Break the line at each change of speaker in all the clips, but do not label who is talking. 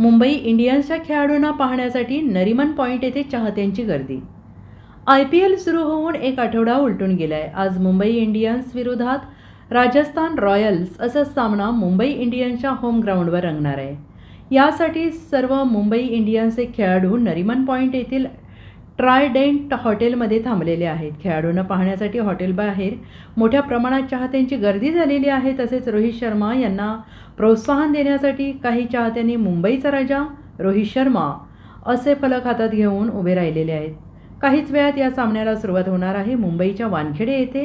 मुंबई इंडियन्सच्या खेळाडूंना पाहण्यासाठी नरिमन पॉईंट येथे चाहत्यांची गर्दी. आय पी एल सुरू होऊन एक आठवडा उलटून गेलाय. आज मुंबई इंडियन्स विरोधात राजस्थान रॉयल्स असा सामना मुंबई इंडियन्सच्या होम ग्राउंडवर रंगणार आहे. यासाठी सर्व मुंबई इंडियन्सचे खेळाडू नरिमन पॉईंट येथील ट्रायडेंट हॉटेलमध्ये थांबलेले आहेत. खेळाडूंना पाहण्यासाठी हॉटेलबाहेर मोठ्या प्रमाणात चाहत्यांची गर्दी झालेली आहे तसेच रोहित शर्मा यांना प्रोत्साहन देण्यासाठी काही चाहत्यांनी मुंबईचा राजा रोहित शर्मा असे फलक हातात घेऊन उभे राहिलेले आहेत. काहीच वेळात या सामन्याला सुरुवात होणार आहे. मुंबईच्या वानखेडे येथे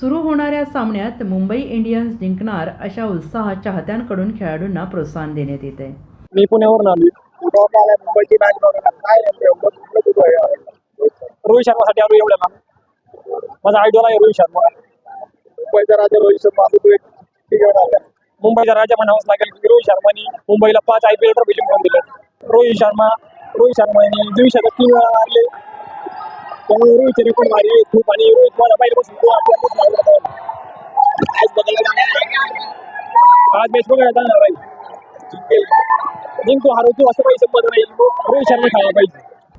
सुरू होणाऱ्या सामन्यात मुंबई इंडियन्स जिंकणार अशा उत्साहात चाहत्यांकडून खेळाडूंना प्रोत्साहन देण्यात येत आहे
मी पुण्यावरून
मुंबईची मॅच काय
रोहित शर्मासाठी आलो एवढ्या लांब. माझा आयडॉल आहे रोहित शर्मा.
मुंबईचा राजा रोहित शर्मा असं तू एक
मुंबईचा राजा म्हणावंच लागेल रोहित शर्मानी मुंबईला पाच आय पी एल ट्रॉफी जिंकून दिले रोहित शर्मा रोहित शर्माने द्विशतक तीन वेळा मारले त्यामुळे रोहितचे रेकॉर्ड भारी आहे खूप आणि रोहित मला पहिल्यापासून तो होता.
आज बघायला.
आज मॅच बघायला जाणार आहे.
जिंकेल.
जिंकतो हरवतो असं काही संबंध नाही. रोहित शर्मा खेळायला पाहिजे.